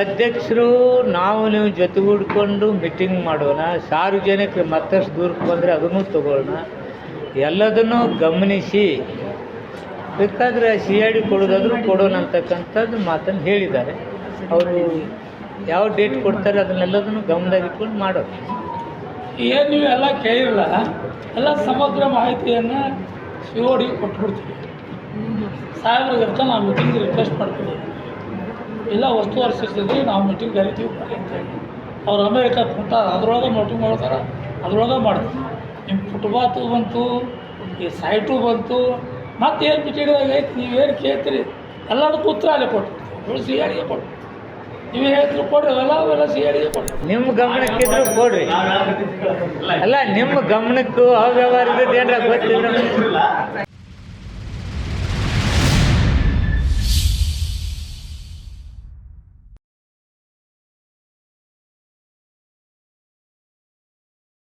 ಅಧ್ಯಕ್ಷರು ನಾವು ನೀವು ಜೊತೆಗೂಡ್ಕೊಂಡು ಮೀಟಿಂಗ್ ಮಾಡೋಣ. ಸಾರ್ವಜನಿಕರು ಮತ್ತಷ್ಟು ದೂರಕ್ಕೆ ಬಂದರೆ ಅದನ್ನು ತಗೊಳ್ಳೋಣ. ಎಲ್ಲದನ್ನು ಗಮನಿಸಿ. ಬೇಕಾದರೆ ಸಿ ಐ ಡಿ ಕೊಡೋದಾದ್ರೂ ಕೊಡೋಣ ಅಂತಕ್ಕಂಥದ್ದು ಮಾತನ್ನು ಹೇಳಿದ್ದಾರೆ. ಅವರು ಯಾವ ಡೇಟ್ ಕೊಡ್ತಾರೆ ಅದನ್ನೆಲ್ಲದನ್ನು ಗಮನದಾಗಿಟ್ಕೊಂಡು ಮಾಡೋದು. ಏನು ನೀವು ಎಲ್ಲ ಕೇಳಿಲ್ಲ ಎಲ್ಲ ಸಮಗ್ರ ಮಾಹಿತಿಯನ್ನು ಸಿ ಓ ಡಿ ಕೊಟ್ಬಿಡ್ತೀವಿ. ನಾವು ಮೀಟಿಂಗ್ ರಿಕ್ವೆಸ್ಟ್ ಮಾಡ್ತೀವಿ ಎಲ್ಲ ವಸ್ತು ವರ್ಷಿಸಿದ್ವಿ ನಾವು ಮೀಟಿಂಗ್ ಕರಿತೀವಿ ಬರ್ರಿ ಅಂತೇಳಿ ಅವ್ರು ಅಮೇರಿಕ ಕುಂತಾರೆ, ಅದ್ರೊಳಗೆ ಮೀಟಿಂಗ್ ಮಾಡ್ತಾರೆ, ಅದ್ರೊಳಗೆ ಮಾಡ್ತೀವಿ ನಿಮ್ಮ ಫುಟ್ಬಾತು ಬಂತು, ಈ ಸೈಟು ಬಂತು ಮತ್ತೇನು ಮೀಟಿಂಗ್ದಾಗ ಐತಿ ನೀವೇನು ಕೇಳ್ತೀರಿ? ಎಲ್ಲದಕ್ಕೂ ಉತ್ತರ ಅಲ್ಲೇ ಕೊಟ್ಟು ಸಿ ಅಡಿಗೆ ಕೊಟ್ಟು ನೀವು ಹೇಳ್ತೀರಿ ಕೊಡ್ರಿ, ಅವೆಲ್ಲ ಅವೆಲ್ಲ ಸಿ ಅಡಿಗೆ ಕೊಟ್ಟು ನಿಮ್ಮ ಗಮನಕ್ಕಿದ್ರು ಕೊಡ್ರಿ. ಅಲ್ಲ ನಿಮ್ಮ ಗಮನಕ್ಕೂ ಅವ್ಯವಹಾರ ಏನಾರ ಗೊತ್ತಿದ್ರೆ?